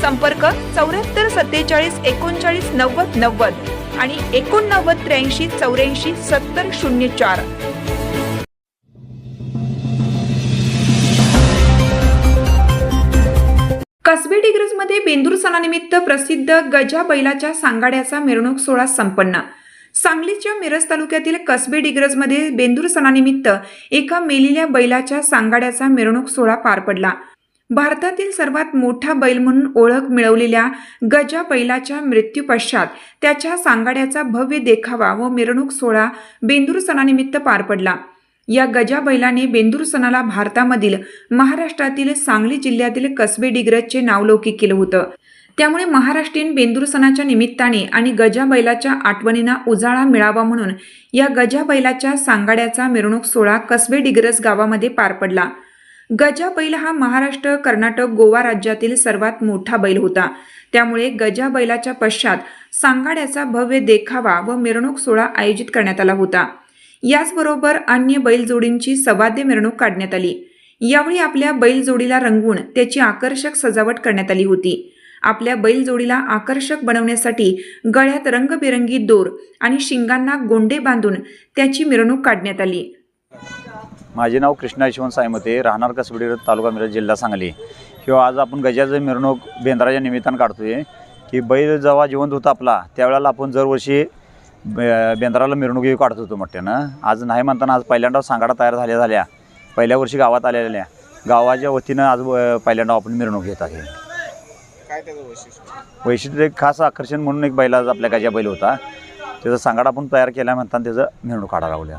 संपर्क चौऱ्याहत्तर सत्तेचाळीस एकोणचाळीस नव्वद नव्वद आणि एकोणनव्वद त्र्याऐंशी चौऱ्याऐंशी सत्तर शून्य चार. कसबे डिग्रजमध्ये बेंदूर सणानिमित्त प्रसिद्ध गजा बैलाच्या सांगाड्याचा मिरवणूक सोहळा संपन्न. सांगलीच्या मिरज तालुक्यातील कसबे डिग्रजमध्ये बेंदूर सणानिमित्त एका मेलेल्या बैलाच्या सांगाड्याचा मिरवणूक सोहळा पार पडला. भारतातील सर्वात मोठा बैल म्हणून ओळख मिळवलेल्या गजा बैलाच्या मृत्यूपश्चात त्याच्या सांगाड्याचा भव्य देखावा व मिरवणूक सोहळा बेंदूर सणानिमित्त पार पडला. या गजा बैलाने बेंदूर सणाला भारतामधील महाराष्ट्रातील सांगली जिल्ह्यातील कसबे डिग्रजचे नावलौकिक केलं होतं. त्यामुळे महाराष्ट्रीयन बेंदूर सणाच्या निमित्ताने आणि गजा बैलाच्या आठवणींना उजाळा मिळावा म्हणून या गजा बैलाच्या सांगाड्याचा मिरवणूक सोहळा कसबे डिग्रज गावामध्ये पार पडला. गजा बैल हा महाराष्ट्र कर्नाटक गोवा राज्यातील सर्वात मोठा बैल होता. त्यामुळे गजा बैलाच्या पश्चात सांगाड्याचा भव्य देखावा व मिरवणूक सोहळा आयोजित करण्यात आला होता. याचबरोबर अन्य बैलजोडींची सवाद्य मिरवणूक काढण्यात आली. यावेळी आपल्या बैलजोडीला रंगवून त्याची आकर्षक सजावट करण्यात आली होती. आपल्या बैलजोडीला आकर्षक बनवण्यासाठी गळ्यात रंगबिरंगी दोर आणि शिंगांना गोंडे बांधून त्याची मिरवणूक काढण्यात आली. माझे नाव कृष्णा यशवंत सायमते राहणार कसबडी तालुका मिरज जिल्हा सांगली. किंवा आज आपण गजाचं मिरवणूक बेंद्राच्या निमित्तानं काढतोय की बैल जेव्हा जिवंत होता आपला त्यावेळेला आपण दरवर्षी बे- बेंद्राला मिरवणुकी काढत होतो मोठ्यानं. आज नाही म्हणताना आज पहिल्यांदा सांगाडा तयार झाल्या झाल्या. पहिल्या वर्षी गावात आलेल्या गावाच्या वतीनं आज पहिल्यांदा आपण मिरवणूक घेत आहे. काय त्याचं वैशिष्ट्य? वैशिष्ट्य एक खास आकर्षण म्हणून एक बैलाचा आपल्या गजा बैल होता. त्याचा सांगाडा आपण तयार केल्या म्हणताना त्याचं मिरवणूक काढायला लावल्या.